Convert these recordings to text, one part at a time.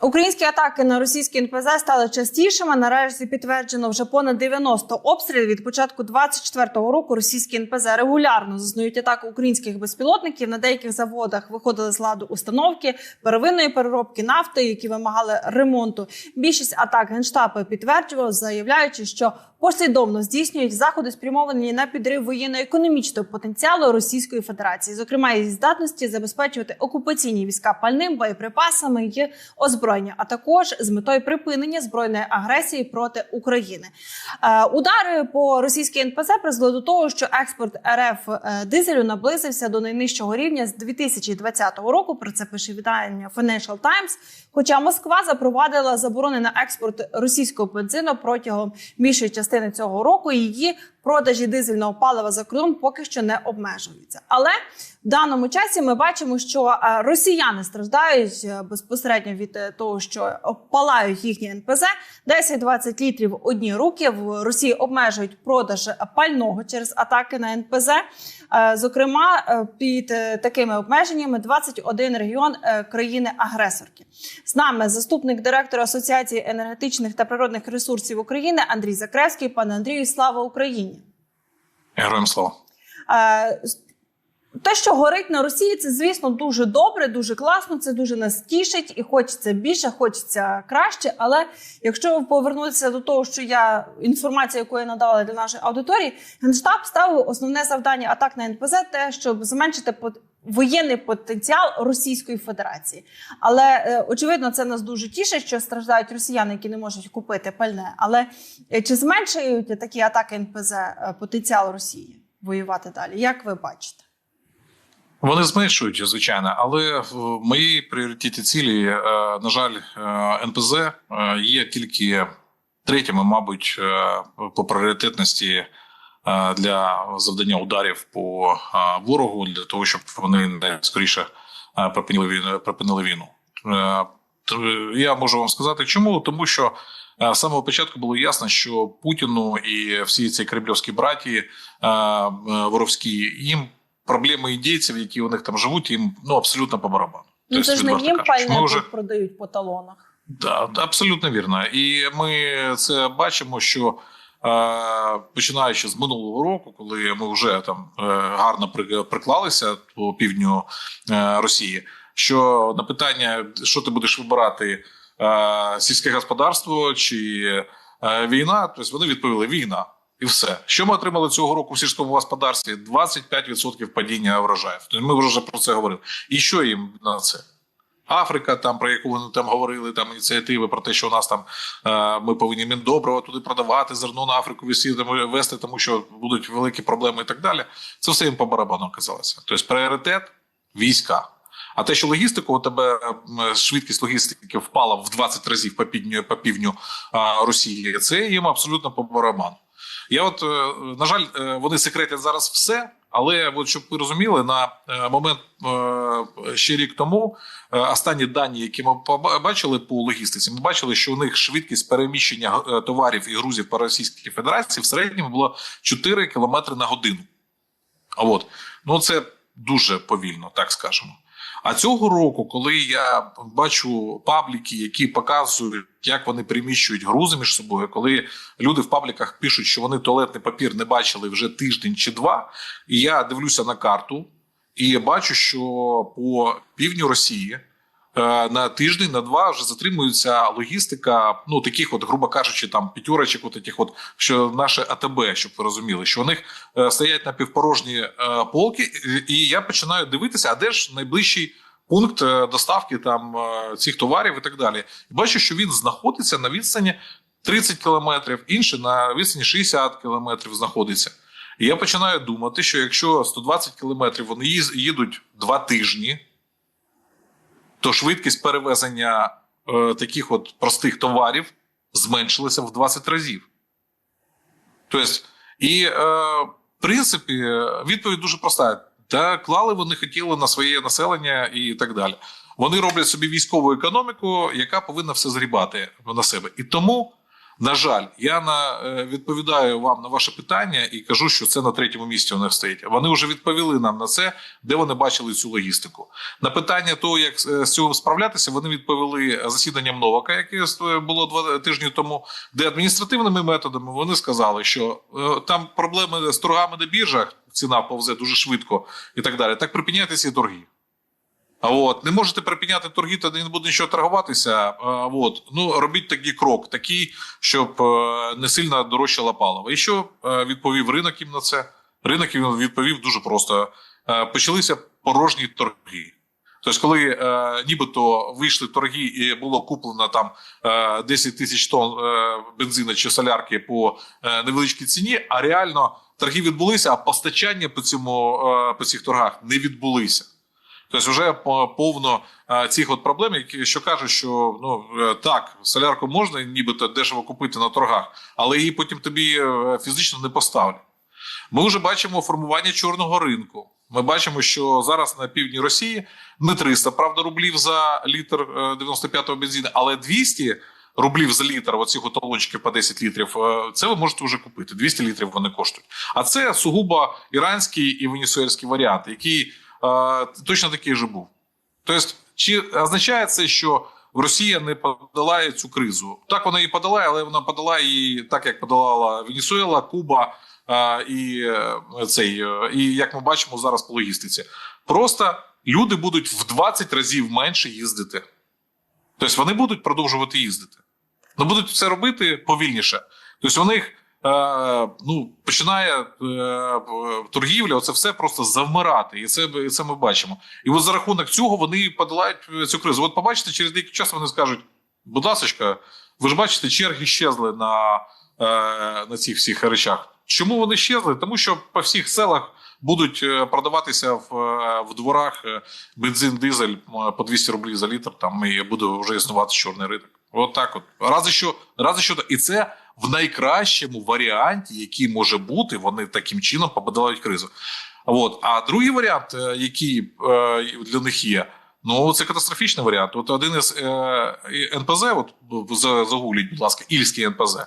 Українські атаки на російські НПЗ стали частішими. Наразі підтверджено вже понад 90 обстрілів. Від початку 24-го року російські НПЗ регулярно зазнають атаку українських безпілотників. На деяких заводах виходили з ладу установки первинної переробки нафти, які вимагали ремонту. Більшість атак генштабу підтверджував, заявляючи, що послідовно здійснюють заходи, спрямовані на підрив воєнно-економічного потенціалу Російської Федерації, зокрема її здатності забезпечувати окупаційні війська пальним, боєприпасами і озброєння, а також з метою припинення збройної агресії проти України. Е, удари по російській НПЗ призвели до того, що експорт РФ е, дизелю наблизився до найнижчого рівня з 2020 року. Про це пише видання Financial Times. Хоча Москва запровадила заборони на експорт російського бензину протягом більшої частини цього року, її продажі дизельного палива за кордон поки що не обмежуються. Але в даному часі ми бачимо, що е, росіяни страждають е, безпосередньо від е, того, що палають їхні НПЗ. 10-20 літрів в одні руки в Росії обмежують продаж пального через атаки на НПЗ. Зокрема, під такими обмеженнями 21 регіон країни-агресорки. З нами заступник директора Асоціації енергетичних та природних ресурсів України Андрій Закревський. Пане Андрію, слава Україні! Героям слава. Те, що горить на Росії, це звісно дуже добре, дуже класно. Це дуже нас тішить, і хочеться більше, хочеться краще. Але якщо повернутися до того, що я інформація, яку я надала для нашої аудиторії, генштаб ставив основне завдання атак на НПЗ, те, щоб зменшити воєнний потенціал Російської Федерації. Але е, очевидно, це нас дуже тішить, що страждають росіяни, які не можуть купити пальне. Але е, чи зменшують такі атаки НПЗ е, потенціал Росії воювати далі? Як ви бачите? Вони зменшують, звичайно, але в моїй пріоритеті цілі, на жаль, НПЗ є тільки третіми, мабуть, по пріоритетності для завдання ударів по ворогу для того, щоб вони скоріше припинили війну. Припинили війну. Е, Я можу вам сказати, чому тому, що е, з самого початку було ясно, що Путіну і всі ці кремлівські браті е, воровські їм проблеми індійців, які у них там живуть, їм ну абсолютно по барабану. Ну Тобто, це ж не їм пальне вже продають по талонах. Да, абсолютно вірно. І ми це бачимо, що починаючи з минулого року, коли ми вже там е, гарно приклалися по півдню е, Росії, що на питання, що ти будеш вибирати, е, сільське господарство чи війна, тобто вони відповіли війна. І все, що ми отримали цього року в сільському господарстві? 25% падіння врожаїв. Тобто ми вже про це говорили. І що їм на це? Африка, там про яку вони там говорили, там ініціативи про те, що у нас там е, ми повинні міндобрива туди продавати, зерно на Африку вести, тому- що будуть великі проблеми і так далі. Це все їм по барабану оказалося. Тобто пріоритет війська. А те, що логістику у тебе швидкість логістики впала в 20 разів по півдню по півдню Росії, це їм абсолютно по барабану. Я от, е, на жаль, е, вони секретять зараз все, але от щоб ви розуміли, на е, момент ще рік тому останні дані, які ми поба- бачили по логістиці, ми бачили, що у них швидкість переміщення товарів і грузів по Російській Федерації в середньому було 4 км на годину. А от ну це дуже повільно, так скажемо. А цього року, коли я бачу пабліки, які показують, як вони приміщують грузи між собою, коли люди в пабліках пишуть, що вони туалетний папір не бачили вже тиждень чи два, і я дивлюся на карту і бачу, що по півдню Росії на тиждень, на два вже затримується логістика, ну таких, от, грубо кажучи, там п'ятерочок, от таких, от що наше АТБ, щоб ви розуміли, що у них е, стоять напівпорожні е, полки, і- я починаю дивитися, а де ж найближчий пункт е, доставки там е, цих товарів і так далі. Бачу, що він знаходиться на відстані 30 кілометрів, інший на відстані 60 кілометрів знаходиться. І я починаю думати, що якщо 120 кілометрів вони їдуть два тижні, то швидкість перевезення е, таких от простих товарів зменшилася в 20 разів. Тобто, і е, в принципі, відповідь дуже проста. Та клали вони хотіли на своє населення і так далі. Вони роблять собі військову економіку, яка повинна все згрібати на себе. І тому На жаль, я на е, відповідаю вам на ваше питання і кажу, що це на третьому місці у них стоїть. Вони вже відповіли нам на це, де вони бачили цю логістику. На питання того, як е, з цього справлятися, вони відповіли засіданням Новака, яке е, було два тижні тому, де адміністративними методами вони сказали, що там проблеми з торгами на біржах, ціна повзе дуже швидко і так далі. Так припиняйте ці торги. От не можете припиняти торги, тоді не буде нічого торгуватися. От ну робіть такий крок, такий, щоб е, не сильно дорожчало паливо. І що е, відповів ринок їм на це? Ринок їм відповів дуже просто: Е, почалися порожні торги. Тобто, коли е, нібито вийшли торги і було куплено там е, 10 тисяч тонн е, бензину чи солярки по е, невеличкій ціні, а реально торги відбулися, а постачання по цьому е, по цих торгах не відбулися. Тобто, вже повно е, цих от проблем, які що кажуть, що ну е, так, солярку можна нібито дешево купити на торгах, але її потім тобі е, фізично не поставлять. Ми вже бачимо формування чорного ринку. Ми бачимо, що зараз на півдні Росії не 300, правда, рублів за літр е, 95-го бензину, але 200 рублів за літр оцих талончиків по 10 літрів. е, Це ви можете вже купити. 200 літрів вони коштують. А це сугубо іранський і венесуельський варіант, який е, точно такий же був. Тобто, чи означає це, що Росія не подолає цю кризу? Так вона її подолає, але вона подолає її так, як подолала Венесуела, Куба і е, цей, е, і як ми бачимо зараз по логістиці. Просто люди будуть в 20 разів менше їздити. Тобто вони будуть продовжувати їздити. Ну будуть це робити повільніше. Тобто, у них ну, починає е, торгівля, оце все просто завмирати. І це, і це ми бачимо. І от за рахунок цього вони подолають е, цю кризу. От побачите, через деякий час вони скажуть: будь ласка, ви ж бачите, черги щезли на, е, на цих всіх речах. Чому вони щезли? Тому що по всіх селах будуть е, продаватися в, е, в дворах е, бензин, дизель е, по 200 рублів за літр. Там і буде вже існувати чорний ринок. От так от. Рази що, рази що, і це в найкращому варіанті, який може бути, вони таким чином побудовують кризу. От. А другий варіант, е, який е, для них є, ну це катастрофічний варіант. От один із е, НПЗ, от за- загугліть, будь ласка, Ільський НПЗ.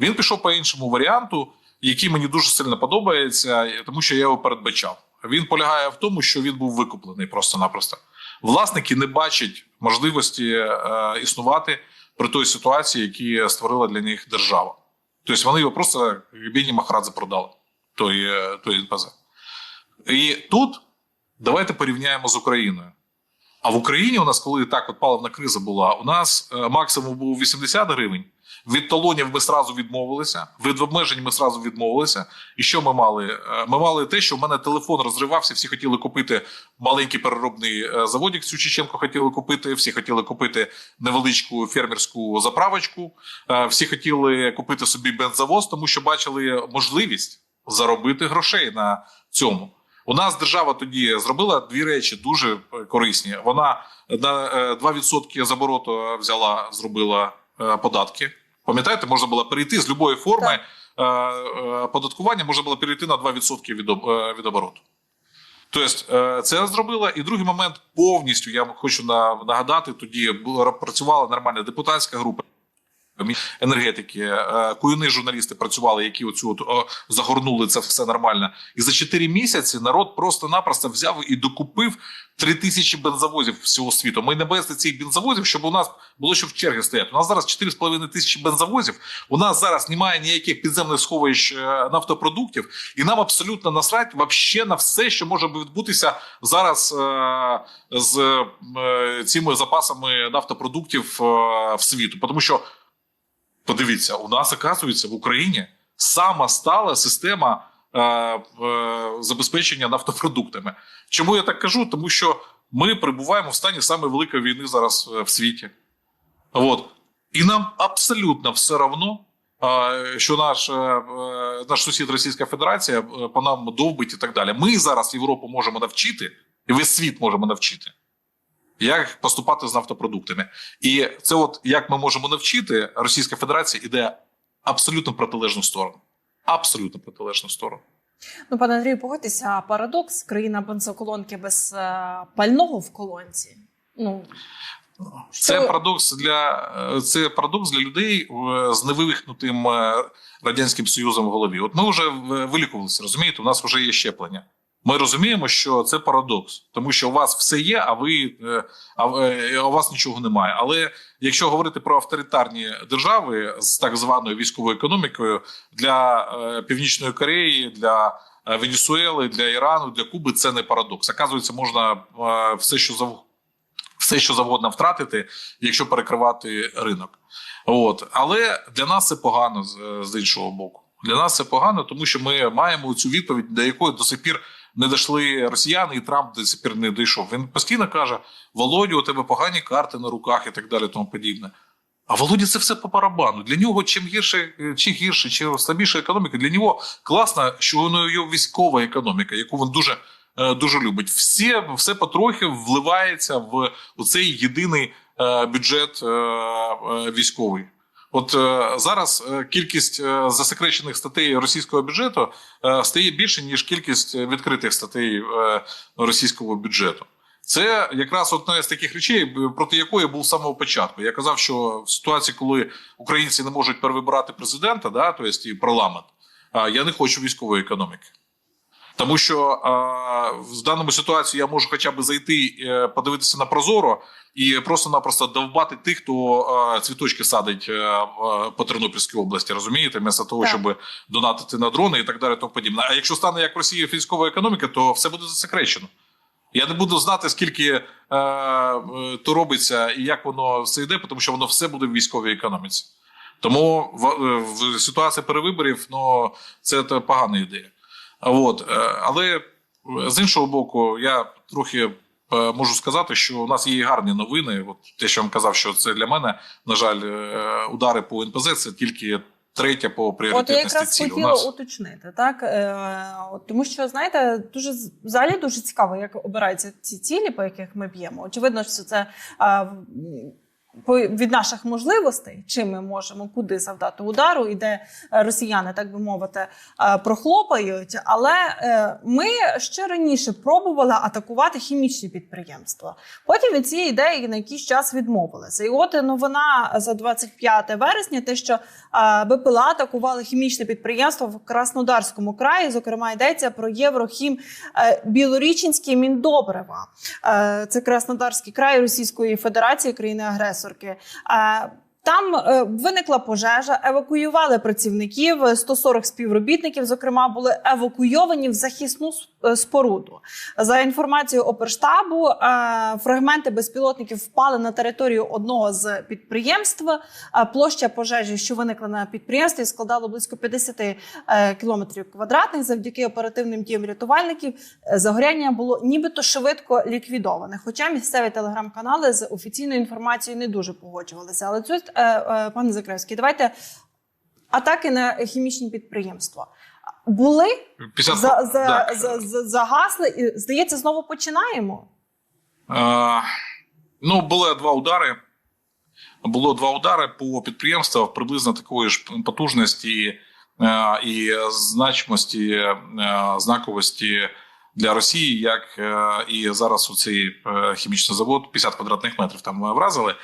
Він пішов по іншому варіанту, який мені дуже сильно подобається, тому що я його передбачав. Він полягає в тому, що він був викуплений просто-напросто. Власники не бачать можливості існувати при той ситуації, які створила для них держава. Тобто вони його просто Бені Махрадзе продали, той, е, той НПЗ. І тут давайте порівняємо з Україною. А в Україні у нас, коли так от паливна криза була, у нас е, максимум був 80 гривень. Від талонів ми сразу відмовилися, від обмежень ми сразу відмовилися. І що ми мали? Е, Ми мали те, що в мене телефон розривався, всі хотіли купити маленький переробний е, заводик. Цю Чеченко хотіли купити, всі хотіли купити невеличку фермерську заправочку, е, всі хотіли купити собі бензовоз, тому що бачили можливість заробити грошей на цьому. У нас держава тоді зробила дві речі дуже корисні. Вона на е, 2% з обороту взяла, зробила податки. Пам'ятаєте, можна було перейти з будь-якої форми е, е, податкування, можна було перейти на 2% від, е, від обороту. Тобто, це зробила. І другий момент повністю я хочу на- нагадати: тоді працювала нормальна депутатська група. Енергетики, е, куюни журналісти працювали, які оцю от, загорнули це все нормально. І за 4 місяці народ просто-напросто взяв і докупив 3 тисячі бензовозів всього світу. Ми не без цих бензовозів, щоб у нас було що в черги стояти. У нас зараз 4,5 тисячі бензовозів. У нас зараз немає ніяких підземних сховищ е, нафтопродуктів, і нам абсолютно насрать вообще на все, що може відбутися зараз е, з цими запасами нафтопродуктів в світу. Тому що подивіться, у нас оказується в Україні сама стала система е, е, забезпечення нафтопродуктами. Чому я так кажу? Тому що ми перебуваємо в стані самої великої війни зараз е, в світі. От. І нам абсолютно все одно, е, що наш, е, наш сусід Російська Федерація по нам довбить і так далі. Ми зараз Європу можемо навчити, і весь світ можемо навчити. Як поступати з нафтопродуктами, і це, от як ми можемо навчити, Російська Федерація іде абсолютно протилежну сторону. Абсолютно протилежну сторону. Ну, пане Андрію, погодьтеся, парадокс країна бензоколонки без е, пального в колонці. Ну Це Що- парадокс для е, це парадокс для людей е, з невивихнутим радянським союзом в голові. От ми вже вилікувалися, розумієте? У нас вже є щеплення. Ми розуміємо, що це парадокс, тому що у вас все є, а ви е, а, е, у вас нічого немає. Але якщо говорити про авторитарні держави з так званою військовою економікою для е, Північної Кореї, для Венесуели, для Ірану, для Куби, це не парадокс. Оказується, можна все, що зав... все, що завгодно втратити, якщо перекривати ринок. От але для нас це погано з іншого боку. Для нас це погано, тому що ми маємо цю відповідь, до якої до сих пір не дійшли росіяни, і Трамп до сих пір не дійшов. Він постійно каже: Володю, у тебе погані карти на руках і так далі, тому подібне. А Володі це все по барабану. Для нього чим гірше, чи гірше, чи слабіша економіка, для нього класно, що нього є військова економіка, яку він дуже, е, дуже любить. Всі, все потрохи вливається в цей єдиний е, бюджет е, е, військовий. От е, зараз е, кількість е, засекречених статей російського бюджету е, стає більше, ніж кількість відкритих статей е, російського бюджету. Це якраз одна з таких речей, проти якої був з самого початку. Я казав, що в ситуації, коли українці не можуть перевибирати президента, да, тобто і парламент, я не хочу військової економіки. Тому що в даному ситуації я можу хоча б зайти, е, подивитися на Прозоро і просто-напросто довбати тих, хто цвіточки садить е, в- по Тернопільській області, розумієте, вместо того, Так. щоб донатити на дрони і так далі, тому подібне. А якщо стане як в Росії військова економіка, то все буде засекречено. Я не буду знати, скільки е, е, то робиться і як воно все йде, тому що воно все буде в військовій економіці. Тому в, е, в ситуації перевиборів ну, це погана ідея. От, е, але з іншого боку, я трохи е, можу сказати, що у нас є гарні новини. От те, що я вам казав, що це для мене, на жаль, е, удари по НПЗ це тільки третя по От я якраз ціль. У хотіла нас уточнити, так от, тому що знаєте, дуже взагалі дуже цікаво, як обираються ці цілі, по яких ми б'ємо. Очевидно, що це від наших можливостей, чим ми можемо куди завдати удару, і де е, росіяни, так би мовити, е, прохлопають. Але е, ми ще раніше пробували атакувати хімічні підприємства. Потім від цієї ідеї на якийсь час відмовилися. І от новина за 25 вересня, те, що БПЛА атакували хімічне підприємство в Краснодарському краї. Зокрема, йдеться про Єврохім е, Білорічинське Міндобрива. Е, Це Краснодарський край Російської Федерації, країни-агресорки. Е, Там е, виникла пожежа, евакуювали працівників, е, 140 співробітників, зокрема, були евакуйовані в захисну е, споруду. За інформацією оперштабу, е, фрагменти безпілотників впали на територію одного з підприємств. Е, Площа пожежі, що виникла на підприємстві, складала близько 50 е, кілометрів квадратних. Завдяки оперативним діям рятувальників е, загоряння було нібито швидко ліквідоване. Хоча місцеві телеграм-канали з офіційною інформацією не дуже погоджувалися. Але е, е, пане Закревський, давайте атаки на хімічні підприємства. Були 50... за, за, Так. за, за, загасли і здається, знову починаємо. Е, ну, були два удари. Було два удари по підприємствах приблизно такої ж потужності е, і значимості, е, знаковості для Росії, як е, і зараз у цей е, хімічний завод 50 квадратних метрів там е, вразили.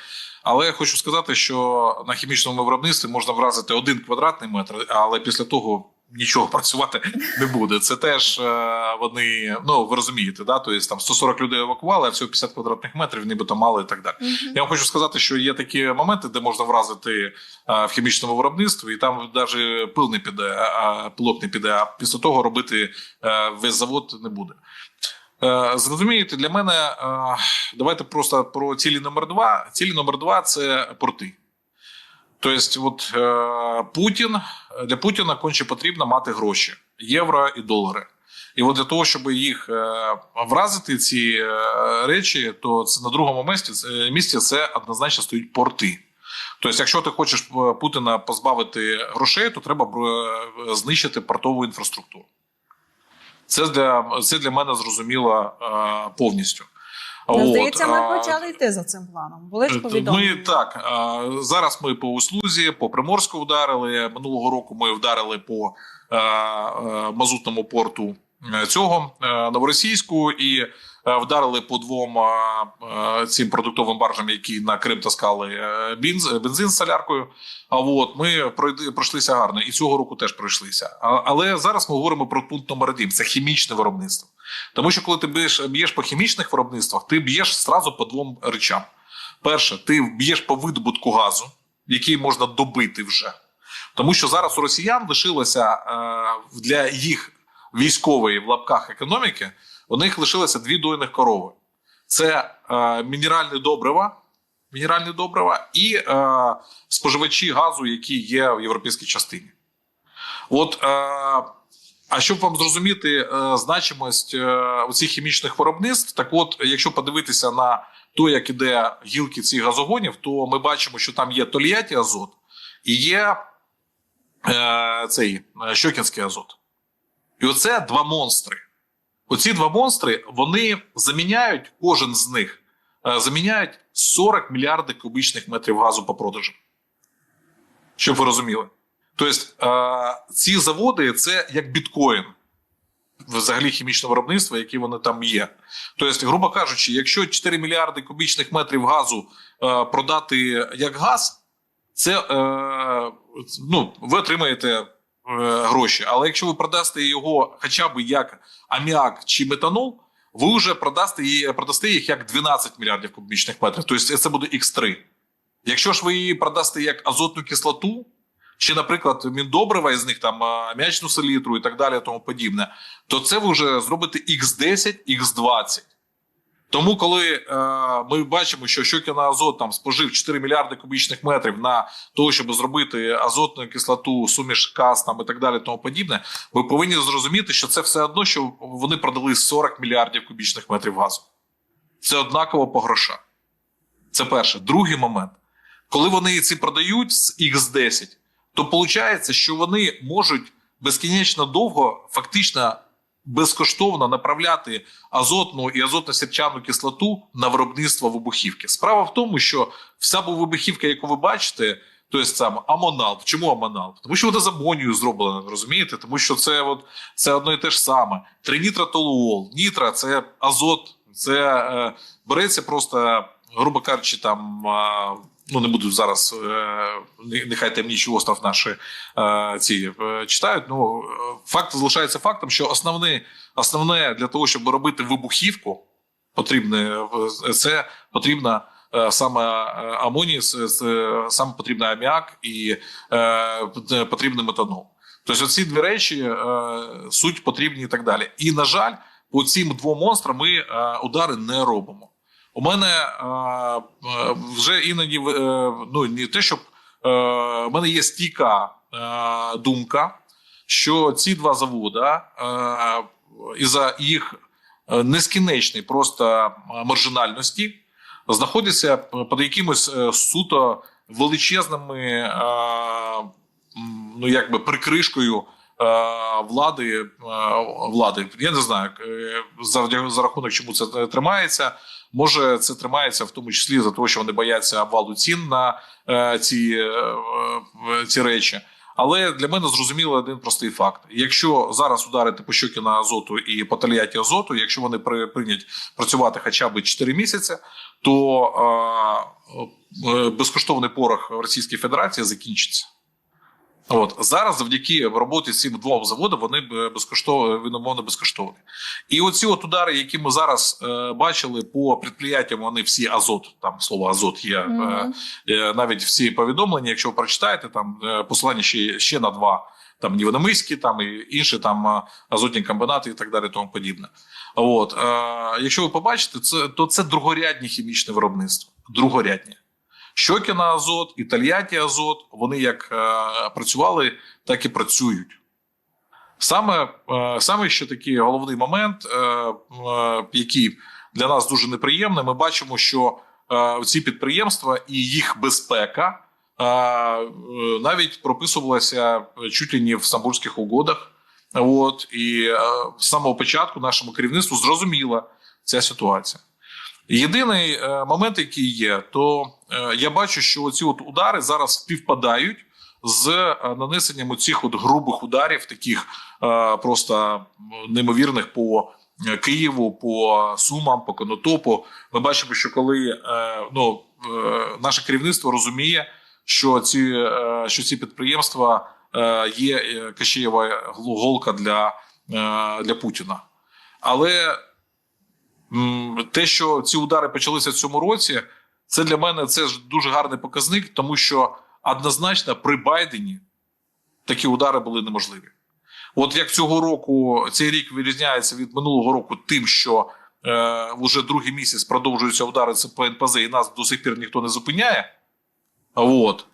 Але я хочу сказати, що на хімічному виробництві можна вразити один квадратний метр, але після того нічого працювати не буде. Це теж е, вони, ну ви розумієте, да? тобто там 140 людей евакували, а всього 50 квадратних метрів, нібито мало і так далі. Я вам хочу сказати, що є такі моменти, де можна вразити е, в хімічному виробництві, і там навіть пил не піде, а пилок не піде. А після того робити е, весь завод не буде. Е, Зрозумієте, для мене е, давайте просто про цілі номер два. Цілі номер два це порти. Тобто, от е, Путін для Путіна конче потрібно мати гроші євро і долари. І от для того, щоб їх вразити, ці речі, то це на другому місці, місці це однозначно стоять порти. Тобто, якщо ти хочеш Путіна позбавити грошей, то треба знищити портову інфраструктуру. Це для, це для мене зрозуміло е, повністю. Ну, Здається, ми почали йти за цим планом. Були ж Ми так а, зараз. Ми по услузі, по Приморську вдарили. Минулого року ми вдарили по е, а, мазутному порту е, цього е, новоросійську і е, вдарили по двом е, е, цим продуктовим баржам, які на Крим таскали е, бензин з соляркою. А от ми пройди, пройшлися гарно, і цього року теж пройшлися. Але зараз ми говоримо про пункт номер один: це хімічне виробництво. Тому що коли ти б'єш, по хімічних виробництвах, ти б'єш зразу по двом речам. Перше, ти б'єш по видобутку газу, який можна добити вже. Тому що зараз у росіян лишилося е, для їх військової в лапках економіки, у них лишилося дві дойних корови: це е, мінеральні добрива, мінеральні добрива і е, споживачі газу, які є в європейській частині. От, е, а щоб вам зрозуміти е, значимость е, оцих хімічних виробництв, так от, якщо подивитися на то, як іде гілки цих газогонів, то ми бачимо, що там є Тольятті азот і є е, цей е, Щокінський азот. І оце два монстри. Оці два монстри вони заміняють, кожен з них е, заміняють 40 мільярдів кубічних метрів газу по продажу. Щоб ви розуміли. Тобто, е, ці заводи це як біткоін, взагалі хімічне виробництво, які вони там є. Тобто, грубо кажучи, якщо 4 мільярди кубічних метрів газу е, продати як газ, це ну, ви отримаєте гроші. Але якщо ви продасте його хоча б як аміак чи метанол, ви вже продасте, її, продасте їх як 12 мільярдів кубічних метрів. Тобто це буде X3. Якщо ж ви її продасте як азотну кислоту, чи, наприклад, міндобрива із них там аміачну селітру і так далі, тому подібне, то це ви вже зробите X10, X20. Тому, коли е, ми бачимо, що Щокіна Азот там спожив 4 мільярди кубічних метрів на того, щоб зробити азотну кислоту, суміш КАС там і так далі, тому подібне, ви повинні зрозуміти, що це все одно, що вони продали 40 мільярдів кубічних метрів газу. Це однаково по грошах. Це перше. Другий момент. Коли вони ці продають з X10, то виходить, що вони можуть безкінечно довго, фактично безкоштовно направляти азотну і азотно-сірчану кислоту на виробництво вибухівки. Справа в тому, що вся вибухівка, яку ви бачите, тобто сам амонал. Чому амонал? Тому що вона з амонію зроблена, розумієте? Тому що це от це одно і те ж саме. Тринітротолуол, нітра це азот, це е, береться просто, грубо кажучи, там. Е, Ну, не буду зараз, е, нехай темніший остров наші е, ці е, читають. Ну факт залишається фактом, що основне, основне для того, щоб робити вибухівку, потрібне це потрібна саме амоній, саме потрібний аміак і е, потрібний метанол. Тобто, ці дві речі суть потрібні і так далі. І на жаль, по цим двом монстрам ми удари не робимо. У мене е, вже іноді е, ну не те, щоб е, у мене є стійка думка, що ці два заводи і за їх нескінченної просто маржинальності знаходяться під якимось суто величезними ну якби прикришкою. Е, Влади е, влади, я не знаю е, за, за рахунок чому це тримається. Може, це тримається в тому числі за те, що вони бояться обвалу цін на ці, ці речі. Але для мене зрозуміло один простий факт: якщо зараз ударити по Щокіна азоту і по Тольятті азоту, якщо вони при, прийнять працювати хоча б 4 місяці, то е, е, безкоштовний порох Російської Федерації закінчиться. От зараз, завдяки роботі цим двом заводам, вони безкоштовно він умовно безкоштовні. І оці от удари, які ми зараз е, бачили по підприємствам, вони всі азот, там слово азот є mm-hmm. е, навіть всі повідомлення. Якщо ви прочитаєте, там е, посилання ще ще на два. Там Нівономиські, там і інші там азотні комбінати і так далі, тому подібне. От е, якщо ви побачите, це то це другорядні хімічне виробництво. Другорядні. Щокіна Азот, і Тольятті Азот, вони як е, працювали, так і працюють. Саме е, саме ще такий головний момент, е, який для нас дуже неприємний, ми бачимо, що ці підприємства і їх безпека навіть прописувалася чуть ли не в Стамбульських угодах. От і з самого початку нашому керівництву зрозуміла ця ситуація. Єдиний момент, який є, то я бачу, що ці от удари зараз співпадають з е, нанесенням цих от грубих ударів, таких е, просто неймовірних по е, Києву, по Сумам, по Конотопу. Ми бачимо, що коли е, ну, е, наше керівництво розуміє, що ці, е, що ці підприємства е, є е, Кащеєва голка для, е, для Путіна. Але те, що ці удари почалися в цьому році, це для мене це ж дуже гарний показник, тому що однозначно при Байдені такі удари були неможливі. От як цього року цей рік вирізняється від минулого року тим, що е, вже другий місяць продовжуються удари по НПЗ, і нас до сих пір ніхто не зупиняє. От.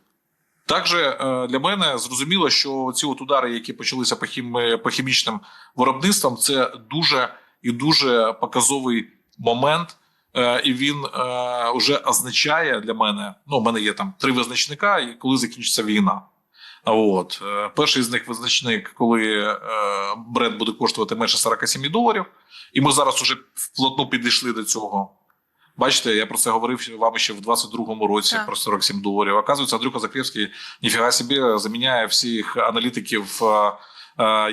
Також е, для мене зрозуміло, що ці от удари, які почалися по, хім, по хімічним виробництвам, це дуже і дуже показовий момент. Е, і він е, вже означає для мене: ну, у мене є там три визначника, і коли закінчиться війна. От е, перший з них визначник, коли е, бренд буде коштувати менше 47 доларів, і ми зараз уже вплотну підійшли до цього. Бачите, я про це говорив вам ще в 22-му році Так. про 47 доларів. Оказується, Андрюха Закревський ніфіга собі заміняє всіх аналітиків е, е,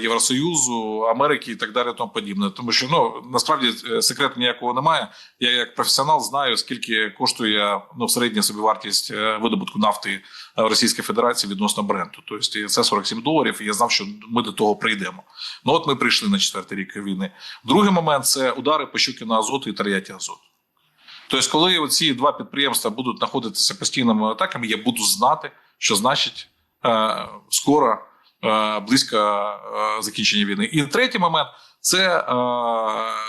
Євросоюзу, Америки і так далі, тому подібне. Тому що ну насправді е, секрету ніякого немає. Я як професіонал знаю, скільки коштує ну, середня собівартість е, видобутку нафти е, в Російській Федерації відносно бренду. Тобто це 47 доларів, і я знав, що ми до того прийдемо. Ну от ми прийшли на четвертий рік війни. Другий момент це удари по Щукіна Азоту і Тар'яті Азот. Тобто, коли ці два підприємства будуть знаходитися постійними атаками, я буду знати, що значить е, скоро е, близько е, закінчення війни. І третій момент це е,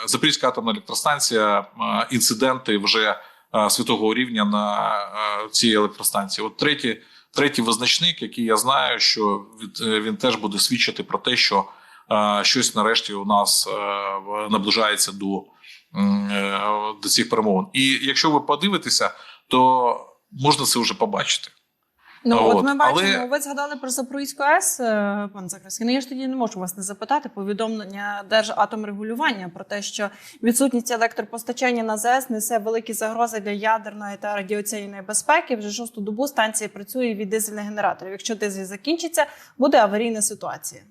Запорізька атомна електростанція, е, інциденти вже е, світового рівня на е, цій електростанції. От третій, третій визначник, який я знаю, що е, він теж буде свідчити про те, що е, щось нарешті у нас е, наближається до е, до цих перемовин. І якщо ви подивитеся, то можна це вже побачити. Ну От, от ми бачимо, але- ви згадали про Запорізьку АЕС, е, пан Закревський. Ну я ж тоді не можу вас не запитати повідомлення Держатомрегулювання про те, що відсутність електропостачання на ЗАЕС несе великі загрози для ядерної та радіаційної безпеки. Вже шосту добу станція працює від дизельних генераторів. Якщо дизель закінчиться, буде аварійна ситуація.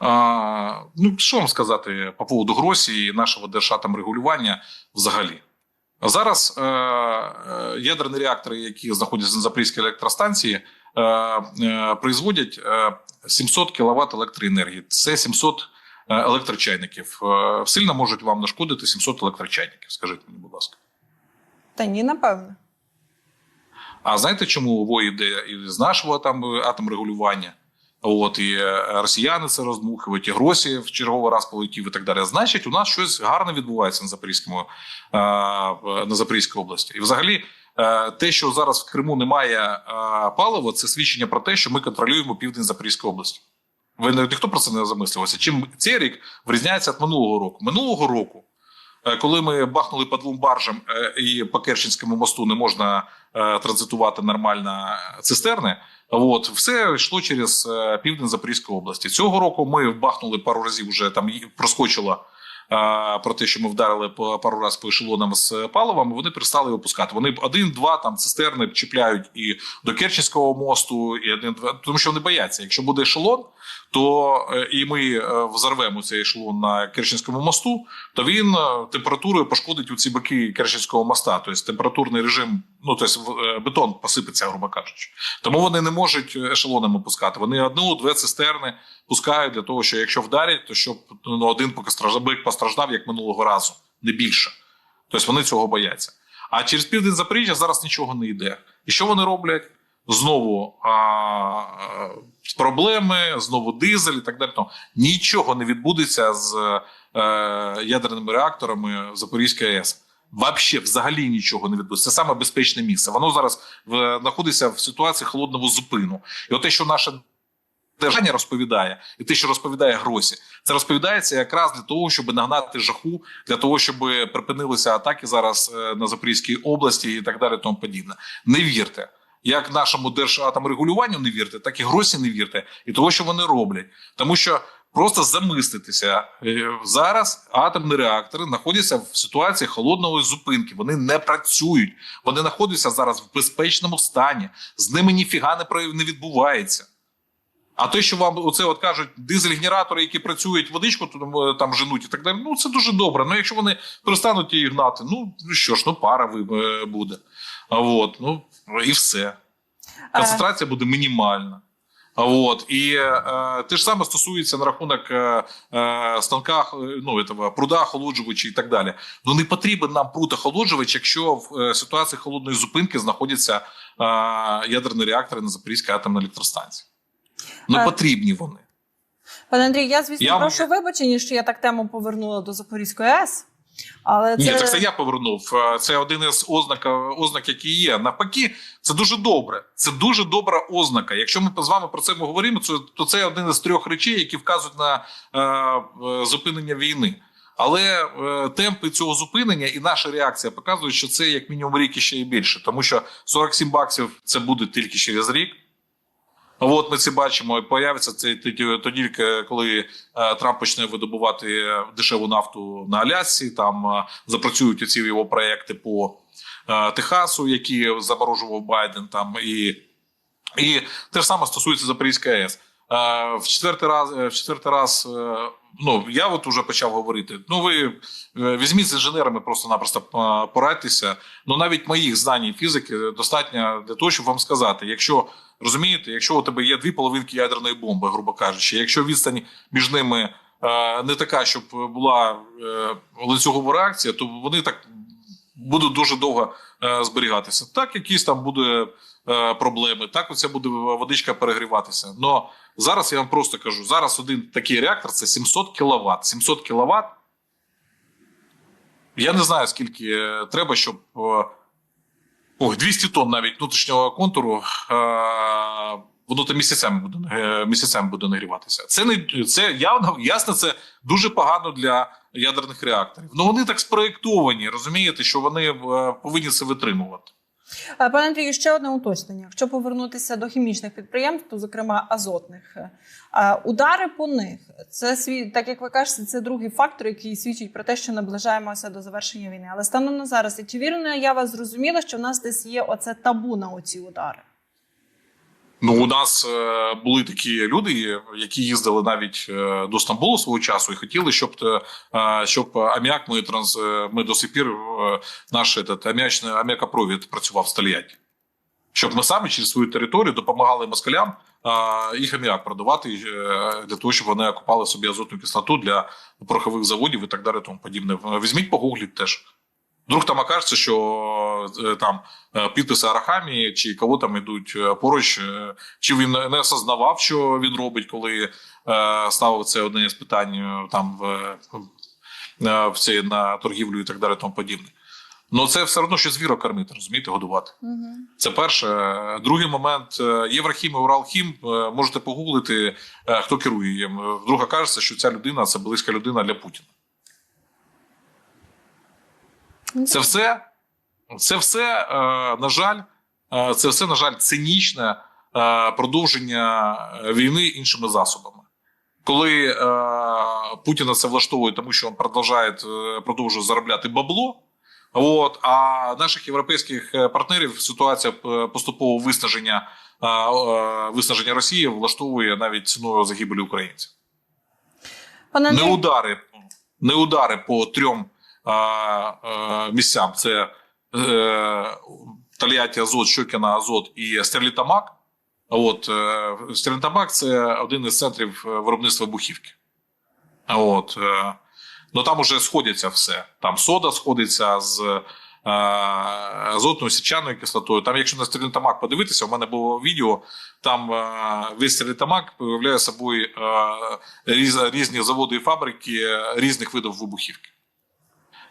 А, ну, що вам сказати по поводу Гросі і нашого держатомрегулювання взагалі? Зараз е, е, ядерні реактори, які знаходяться на Запорізькій електростанції, е, е, производять е, 700 кВт електроенергії. Це 700 е, електрочайників. Е, сильно можуть вам нашкодити 700 електрочайників. Скажіть мені, будь ласка. Та ні, напевно. А знаєте, чому ВО йде з нашого там атомрегулювання? От і е, росіяни це роздмухують, і Гросі в черговий раз полетів і так далі. Значить, у нас щось гарне відбувається на Запорізькому е, на Запорізькій області. І взагалі, е, те, що зараз в Криму немає палива, це свідчення про те, що ми контролюємо південь Запорізької області. Ви ніхто про це не замислився. Чим цей рік вирізняється від минулого року? Минулого року, коли ми бахнули по двом баржам е, і по Керченському мосту не можна е, транзитувати нормально цистерни. От все йшло через е, південь Запорізької області. Цього року ми бахнули пару разів. Вже там проскочило е, про те, що ми вдарили по пару разів по ешелонам з паливом. Вони перестали випускати. Вони один-два там цистерни чіпляють і до Керченського мосту, і один-два, тому що вони бояться. Якщо буде ешелон, то е, і ми е, взорвемо цей ешелон на Керченському мосту, то він е, температурою пошкодить у ці боки Керченського моста. Тобто температурний режим, ну тобто е, бетон посипеться, грубо кажучи. Тому вони не можуть ешелонами пускати. Вони одну-дві цистерни пускають для того, що якщо вдарять, то щоб ну, один постраждав, бик постраждав як минулого разу, не більше. Тобто вони цього бояться. А через південь Запоріжжя зараз нічого не йде. І що вони роблять? Знову а, а, проблеми, знову дизель і так далі. Ну, Нічого не відбудеться з е, ядерними реакторами Запорізької АЕС. Вообще, взагалі нічого не відбудеться. Це саме безпечне місце. Воно зараз в, знаходиться в ситуації холодного зупину. І от те, що наше держання розповідає, і те, що розповідає Гросі, це розповідається якраз для того, щоб нагнати жаху, для того, щоб припинилися атаки зараз е, на Запорізькій області і так далі. Тому подібне. Не вірте. Як нашому держатомрегулюванню не вірте, так і Гросі не вірте, і того, що вони роблять. Тому що просто замислитися. Е, Зараз атомні реактори знаходяться в ситуації холодної зупинки. Вони не працюють. Вони знаходяться зараз в безпечному стані. З ними ніфіга не не відбувається. А те, що вам оце от кажуть, дизель-генератори, які працюють, водичку там, е, там женуть і так далі, ну це дуже добре. Ну якщо вони перестануть її гнати, ну що ж, ну пара е, буде. А от, ну і все. Концентрація буде мінімальна. А От і е, те ж саме стосується на рахунок е, е, станка, е, ну этого, пруда охолоджувачі і так далі. Ну не потрібен нам пруд охолоджувач, якщо в е, ситуації холодної зупинки знаходяться е, ядерні реактори на Запорізькій атомній електростанції. Не потрібні вони. Пане Андрій, я звісно Я- прошу вибачення, що я так тему повернула до Запорізької АЕС. Але це... Ні, це я повернув. Е, Це один із ознак, ознак, які є. Навпаки, це дуже добре. Це дуже добра ознака. Якщо ми з вами про це говоримо, то це один із трьох речей, які вказують на е, е, зупинення війни. Але е, темпи цього зупинення і наша реакція показують, що це як мінімум рік і ще і більше, тому що 47 баксів це буде тільки через рік. От ми це бачимо. Появиться це тоді, тоді коли е, Трамп почне видобувати дешеву нафту на Алясці. Там е, запрацюють ці його проекти по е, Техасу, які заморожував Байден. Там і, і те ж саме стосується Запорізької АЕС. Е, В четвертий раз, е, в четвертий раз, е, ну я от уже почав говорити. Ну ви візьміть з інженерами просто-напросто порадьтеся. Ну навіть моїх знань фізики достатньо для того, щоб вам сказати, якщо розумієте, якщо у тебе є дві половинки ядерної бомби, грубо кажучи, якщо відстань між ними не така, щоб була ланцюгова реакція, то вони так будуть дуже довго зберігатися. Так, якісь там буде проблеми, так оця буде водичка перегріватися. Но зараз я вам просто кажу: зараз один такий реактор це 700 кВт. 700 кВт. Я не знаю, скільки е, треба, щоб. е, Ой, 200 тонн навіть внутрішнього контуру. Е, воно там місяцями буде е, місяцями буде нагріватися. Це не це явно ясно. Це дуже погано для ядерних реакторів. Ну вони так спроєктовані, розумієте, що вони е, повинні це витримувати. Пане Андрію, ще одне уточнення. Якщо повернутися до хімічних підприємств, то зокрема азотних, е, удари по них це так як ви кажете, це другий фактор, який свідчить про те, що наближаємося до завершення війни. Але станом на зараз, і чи вірно я вас зрозуміла, що в нас десь є оце табу на оці удари? Ну, у нас е, були такі люди, які їздили навіть е, до Стамбулу свого часу і хотіли, щоб е, щоб аміак ми транс е, ми до сих пір е, наш этот, аміачний аміакопровід працював в Стальяті. Щоб ми самі через свою територію допомагали москалям е, їх аміак продавати е, для того, щоб вони окупали собі азотну кислоту для порохових заводів і так далі. Тому подібне. Візьміть погугліть теж. Вдруг там окажеться, що е, там е, підписи Арахамі чи кого там йдуть е, поруч, чи він не осознавав, що він робить, коли ставив це одне з питань там в, в це на торгівлю і так далі, тому подібне. Ну це все одно, що звіра кормити, розумієте, годувати. Угу. Це перше. Другий момент е, Єврохім і Уралхім. е, Можете погуглити, е, хто керує їм. Вдруг окажеться, що ця людина це близька людина для Путіна. Це все, це все, е, на жаль, е, це все, на жаль, цинічне е, продовження війни іншими засобами. Коли Путіна це влаштовує, тому що він продовжує, продовжує заробляти бабло. От, а наших європейських партнерів ситуація поступового виснаження, виснаження Росії влаштовує навіть ціною загибелі українців. Пане Не удари, не удари по трьом місцям: це е, Тольятті Азот, Щокіна Азот і Стерлітамак. От е, Стерлітамак це один із центрів е, виробництва бухівки. От, е, ну там уже сходяться все. Там сода сходиться з е, азотною січаною кислотою. Там, якщо на Стерлітамак подивитися, у мене було відео. Там е, весь Стерлітамак виявляє собою е, різні заводи і фабрики е, різних видів вибухівки.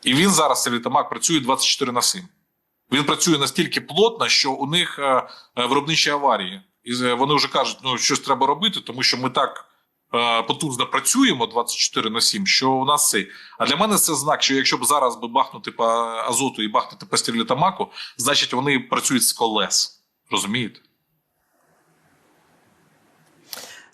І він зараз Стерлітамак працює 24 на 7. Він працює настільки плотно, що у них е, е, виробничі аварії. І е, вони вже кажуть, ну щось треба робити, тому що ми так потужно працюємо 24 на 7, що у нас цей. А для мене це знак, що якщо б зараз би бахнути по азоту і бахнути по стерлітамаку, значить вони працюють з колес. Розумієте?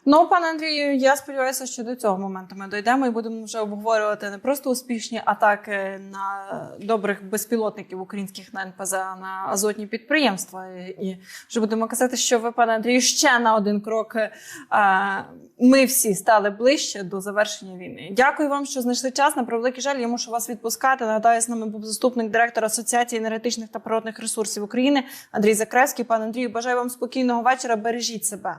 Ну, пане Андрію, я сподіваюся, що до цього моменту ми дійдемо і будемо вже обговорювати не просто успішні атаки на добрих безпілотників українських на НПЗ, а на азотні підприємства. І вже будемо казати, що ви, пане Андрію, ще на один крок. е, Ми всі стали ближче до завершення війни. Дякую вам, що знайшли час. На превеликий жаль, я мушу вас відпускати. Нагадаю, з нами був заступник директора Асоціації енергетичних та природних ресурсів України Андрій Закревський. Пане Андрію, бажаю вам спокійного вечора. Бережіть себе.